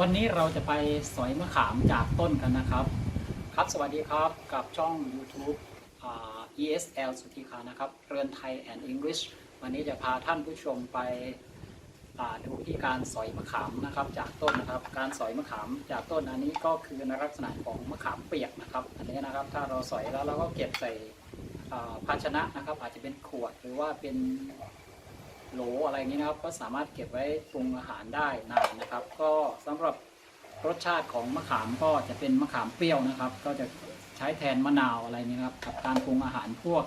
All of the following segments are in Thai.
วันนี้เราจะไปสอยมะขามจากต้นกันนะครับ ครับสวัสดีครับกับช่อง YouTube ESL สุธิคานะครับ เรือนไทย and English วันนี้จะพาท่านผู้ชมไปดูที่การสอยมะขามนะครับจากต้นนะครับ การสอยมะขามจากต้นอันนี้ก็คือในลักษณะของมะขามเปียกนะครับ อันนี้นะครับถ้าเราสอยแล้วเราก็เก็บใส่ภาชนะนะครับ อาจจะเป็นขวดหรือว่าเป็น โหลอะไรนี้นะครับ ก็สามารถเก็บไว้ปรุงอาหารได้นานนะครับ ก็สำหรับรสชาติของมะขามก็จะเป็นมะขามเปรี้ยวนะครับ ก็จะใช้แทนมะนาวอะไรนี้นครับกับการปรุงอาหารพวก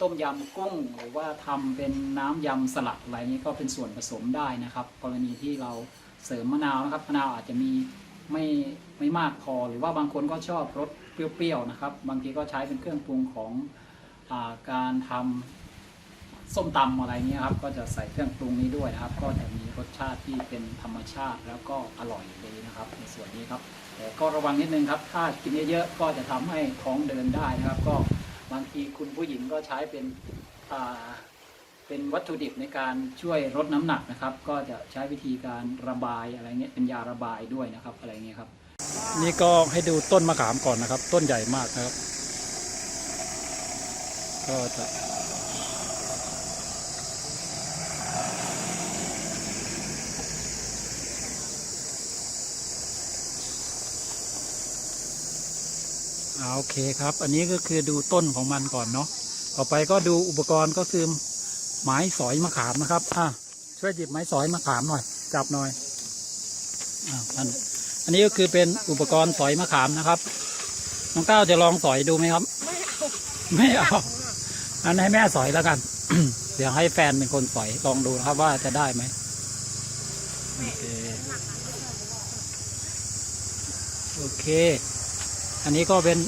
ต้มยำกุ้ง หรือว่าทำเป็นน้ำยำสลัดอะไรนี้ก็เป็นส่วนผสมได้นะครับ กรณีที่เราเสริมมะนาวนะครับมะนาวอาจจะมีไม่ไม่มากพอหรือว่าบางคนก็ชอบรสเปรี้ยวๆนะครับ บางทีก็ใช้เป็นเครื่องปรุงของอาการทำ ส้มตำอะไรเงี้ยครับ ก็จะใส่เครื่องปรุงนี้ด้วยนะครับ ก็จะมีรสชาติที่เป็นธรรมชาติแล้วก็อร่อยเลยนะครับ ในส่วนนี้ครับ แต่ก็ระวังนิดนึงครับ ถ้ากินเยอะๆก็จะทำให้ท้องเดินได้นะครับ ก็บางทีคุณผู้หญิงก็ใช้เป็นอ่าเป็นวัตถุดิบในการช่วยลดน้ำหนักนะครับ ก็จะใช้วิธีการระบายอะไรเงี้ยเป็นยาระบายด้วยนะครับอะไรเงี้ยครับ นี่ก็ให้ดูต้นมะขามก่อนนะครับ ต้นใหญ่มากนะครับ ก็จะ โอเคครับ อันนี้ก็คือดูต้นของมันก่อนเนาะต่อไปก็ดูอุปกรณ์ก็คือไม้สอยมะขามนะครับ อะช่วยหยิบไม้สอยมะขามหน่อย จับหน่อยอ่าอันอันนี้ก็คือเป็นอุปกรณ์สอยมะขามนะครับน้องก้าวจะลองสอยดูไหมครับ ไม่เอาอันให้แม่สอยแล้วกัน เดี๋ยวให้แฟนเป็นคนสอยลองดูนะครับว่าจะได้ไหมโอเคโอเค อันนี้ก็เป็น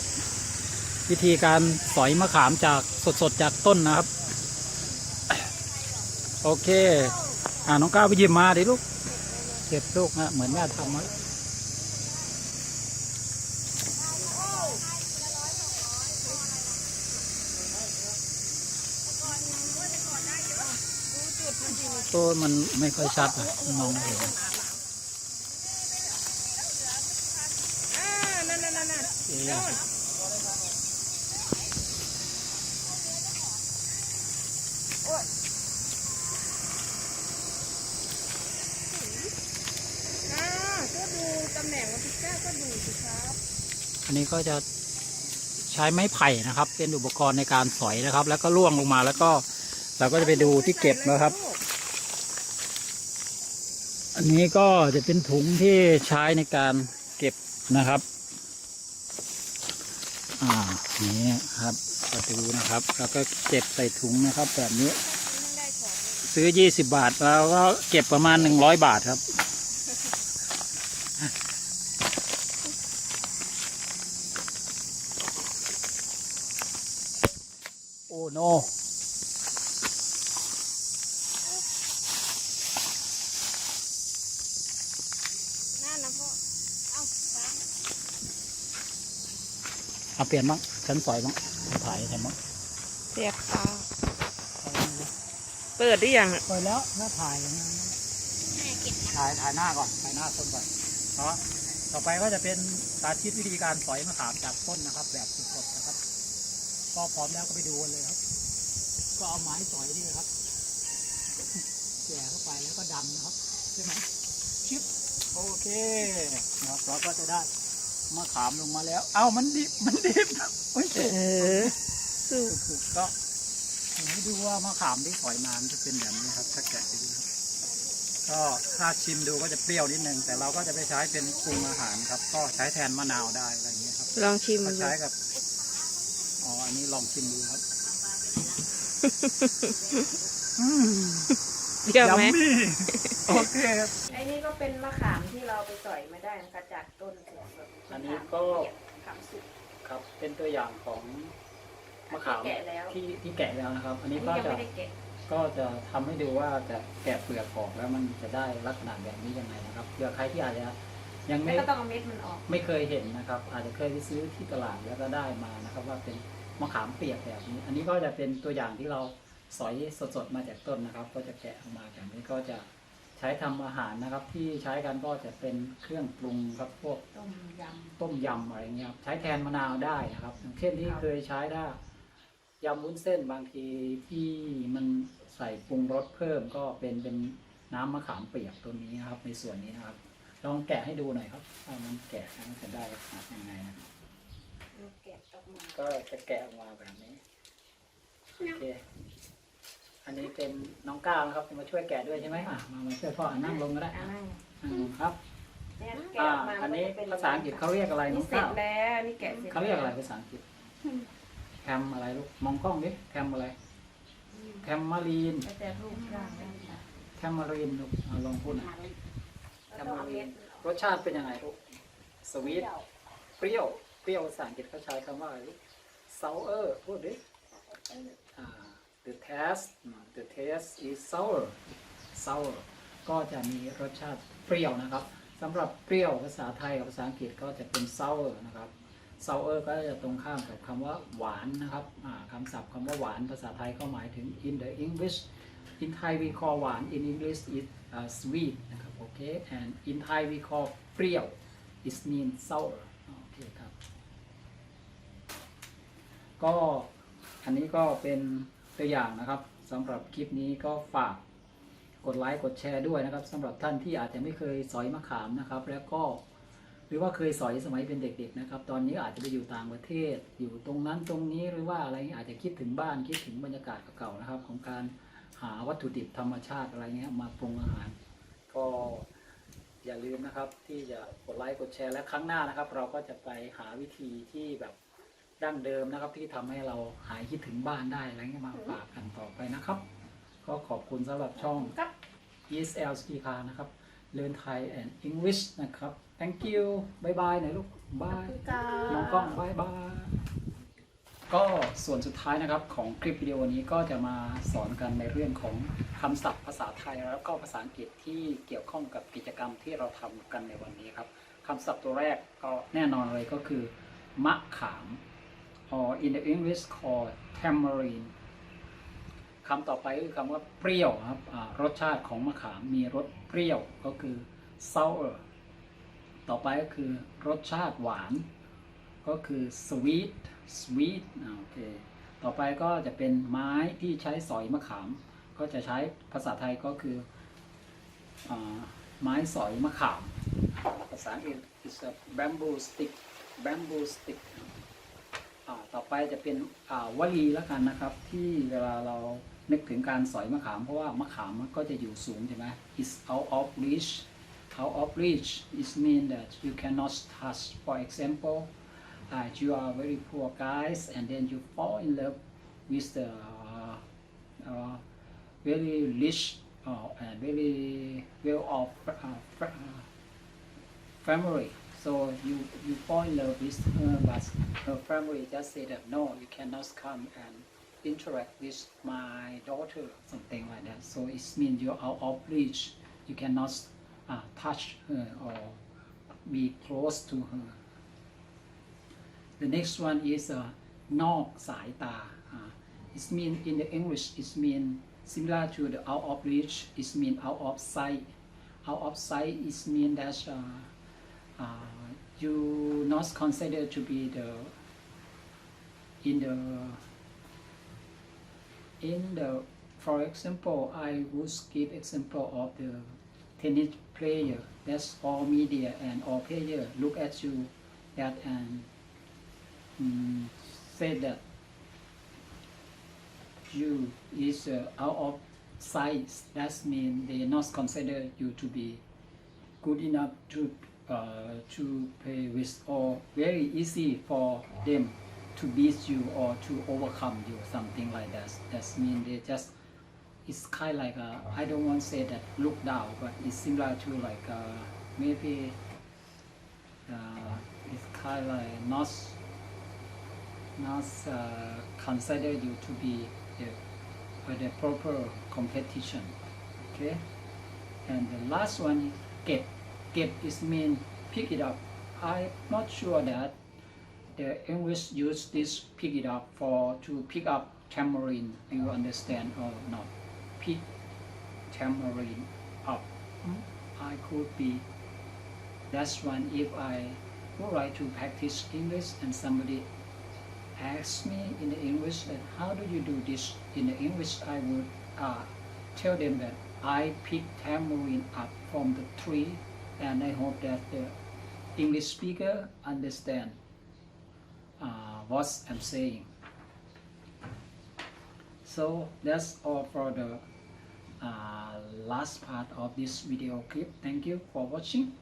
วิธีการสอยมะขามจากสดๆจากต้นนะครับ โอเค อ่าน้องก้าวไปหยิบมาดิลูกเก็บลูกนะเหมือนแม่ทำมาตัวมันไม่ค่อยชัดอะมองไม่เห็น อ่านั่นนั่นนั่นนั่น เอ๊ะ โน่นโอ๊ยอ่า ก็ดูตำแหน่งว่าพิก้าก็ดูสิครับอันนี้ก็จะใช้ไม้ไผ่นะครับ เป็นอุปกรณ์ในการสอยนะครับ แล้วก็ล่วงลงมาแล้วก็ เราก็จะไปดูที่เก็บนะครับ อันนี้ก็จะเป็นถุงที่ใช้ในการเก็บนะครับ อ่า นี่ครับก็ดูนะครับ แล้วก็เก็บใส่ถุงนะครับ แบบนี้ไม่ได้ของเลยซื้อยี่สิบาทแล้วก็เก็บประมาณหนึ่งร้อยบาทครับโอ้โนนั่นนะพ่อเอ้าฟ้าเอาเปลี่ยนบ้าง ฉันสอยบ้างถ่ายใช่มั้งเสียบตาเปิดได้ยังเปิดแล้วหน้าถ่ายอย่างนั้นถ่ายถ่ายหน้าก่อนถ่ายหน้าต้นก่อนเพราะต่อไปก็จะเป็นสาธิตวิธีการสอยมะขามจากต้นนะครับ แบบสดๆนะครับก็พร้อมแล้วก็ไปดูกันเลยครับ ก็เอาไม้สอยนี่นะครับแย่เข้าไปแล้วก็ดันนะครับใช่ไหมชิปโอเคนะครับเราก็จะได้ มะขามลงมาแล้ว เอ้ามันดิบมันดิบโอ้ยเออสู้คือก็ให้ดูว่ามะขามที่สอยมามันจะเป็นแบบนี้ครับ ถ้าแกะดูครับก็ถ้าชิมดูก็จะเปรี้ยวนิดนึงแต่เราก็จะไปใช้เป็นปรุงอาหารครับ ก็ใช้แทนมะนาวได้อะไรอย่างเงี้ยครับลองชิมก็ดูใช้กับอ๋ออันนี้ลองชิมดูครับอืมเปรี้ยวไหมยัมี่โอเคครับ ไอ้นี่ก็เป็นมะขามที่เราไปสอยมาได้นะคะจากต้นสดๆ อันนี้ก็ขามสุกครับเป็นตัวอย่างของมะขามที่แกะแล้วที่ที่แกะแล้วนะครับ อันอันนี้นี้ก็ยังจะไม่ได้แกะก็จะทำให้ดูว่าจะแกะเปลือกออกแล้วมันจะได้ลักษณะแบบนี้ยังไงนะครับเผื่อใครที่อาจจะยังแล้วไม่ก็ต้องเอาเม็ดมันออก ไม่เคยเห็นนะครับ อาจจะเคยไปซื้อที่ตลาดแล้วก็ได้มานะครับ ว่าเป็นมะขามเปียกแบบนี้ อันนี้ก็จะเป็นตัวอย่างที่เราสอยสดๆมาจากต้นนะครับ ก็จะแกะออกมาแบบนี้ก็จะ ใช้ทำอาหารนะครับ ที่ใช้กันก็จะเป็นเครื่องปรุงครับพวกต้มยต้มยำอะไรเงี้ยครับใช้แทนมะนาวได้นะครับอย่างเช่นที่ครับเคยใช้ได้ยำวุ้นเส้นบางทีที่มันใส่ปรุงรสเพิ่มก็เป็นเป็นน้ำมะขามเปียกตัวนี้นะครับ ในส่วนนี้นะครับ ลองแกะให้ดูหน่อยครับว่ามันแกะมันจะได้ขนาดยังไงนะครับำลูกแกะออกมาก็จะแกะออกมาแบบนี้โอเค อันนี้เป็นน้องก้าวนะครับจะมาช่วยแกะด้วยใช่ไหมอะมามาช่วยพ่ออะนั่งลงก็ได้อะอะนั่งนั่งลงครับเนี่ยแกะอ่าออกมาอันนี้มัจะเป็นภาษาอังกฤษเขาเรียกอะไรน้นี่องเสร็ก้าจวแล้วนี่แกะเสร็จเขาเรียกอะไรภาษาอังกฤษแคมอะไรลูกมองกล้องดิแคมอะไรอืมแคมมารีนแล้วแต่รูปร่างแล้วค่ะแคมมารีนลูกเอาลองพูดหน่อยแล้วก็เอาเม็ดรสชาติเป็นยังไงลูกสวีทเปรี้ยวเปรี้ยวภาษาอังกฤษเขาใช้คำว่าอะไรลูก sour พูดดิอ่า the taste อืม the taste test is sour sour ก็จะมีรสชาติเปรี้ยวนะครับสำหรับเปรี้ยวภาษาไทยกับภาษาอังกฤษก็จะเป็น sour นะครับ sour ก็จะตรงข้ามกับคำว่าหวานนะครับคำศัพท์คำว่าหวานภาษาไทยก็หมายถึง in the English in Thai we call หวาน in English is uh, sweet นะครับโอเค and in Thai we call เปรี้ยว it means sour โอเคครับ ก็อันนี้ก็เป็น ตัวอย่างนะครับสำหรับคลิปนี้ก็ฝากกดไลค์กดแชร์ด้วยนะครับสำหรับท่านที่อาจจะไม่เคยสอยมะขามนะครับ แล้วก็หรือว่าเคยสอยสมัยเป็นเด็ก ๆ นะครับ ตอนนี้อาจจะไปอยู่ต่างประเทศ อยู่ตรงนั้นตรงนี้หรือว่าอะไรเงี้อาจจะคิดถึงบ้านคิดถึงบรรยากาศเก่าๆนะครับ ของการหาวัตถุดิบธรรมชาติอะไรเงี้ยมาปรุงอาหาร ก็อย่าลืมนะครับที่จะกดไลค์กดแชร์และครั้งหน้านะครับ เราก็จะไปหาวิธีที่แบบ ดั้งเดิมนะครับ ที่ทำให้เราหายคิดถึงบ้านได้อะไรเงี้ยมาฝากกันต่อไปนะครับ ก็ขอบคุณสำหรับช่องกับ ESL Speak นะครับ Learn Thai and English นะครับ thank you บายบายหน่อยลูกบายคือการน้องกล้องบายบายก็ส่วนสุดท้ายนะครับของคลิปวิดีโอนี้ก็จะมาสอนกันในเรื่องของคำศัพท์ภาษาไทยแล้วก็ภาษาอังกฤษที่เกี่ยวข้องกับกิจกรรมที่เราทำกันในวันนี้ครับคำศัพท์ตัวแรกก็แน่นอนเลยก็คือ มะขาม or in the English called tamarind คำต่อไปก็คือคำว่าเปรี้ยวครับรสชาติของมะขามมีรสเปรี้ยวก็คือ sour ต่อไปก็คือรสชาติหวานก็คือ sweet sweet อโอเค ต่อไปก็จะเป็นไม้ที่ใช้สอยมะขาม ก็จะใช้ภาษาไทยก็คืออไม้สอยมะขาม ภาษาอังกฤษ is a bamboo stick bamboo stick ต่อไปจะเป็นวลีแล้วกันนะครับ ที่เวลาเรานึกถึงการสอยมะขาม เพราะว่ามะขามมันก็จะอยู่สูงใช่ไหม is out of reach out of reach is mean that you cannot touch for example uh, you are very poor guys and then you fall in love with the uh, uh, very rich uh, and very well off uh, family So you, you fall in love with her, but her family just said that no, you cannot come and interact with my daughter, something like that. So it means you're out of reach. You cannot uh, touch her or be close to her. The next one is uh, of saita. It means in the English, it means similar to the out of reach. It means out of sight. Out of sight is mean that uh, uh, you not consider to be the in the in the for example I would give example of the tennis player. That's all media and all player look at you that and mm, say that you is uh, out of size. That means they not consider you to be good enough to uh, to play with or very easy for them to beat you or to overcome you something like that. That mean they just it's kind of like uh, I don't want to say that look down but it's similar to like uh, maybe uh, it's kind of like not not uh, consider you to be the proper competition okay? And the last one is get get is mean pick it up. I'm not sure that the english use this pick it up for to pick up tamarind do you understand or not. Pick tamarind up. Hmm, I could be. That's one if I would like to practice English and somebody asks me in the English that how do you do this? In the English, I would uh, tell them that I pick tamarind up from the tree and I hope that the English speaker understand uh, what I'm saying. So that's all for the uh, last part of this video clip. Thank you for watching.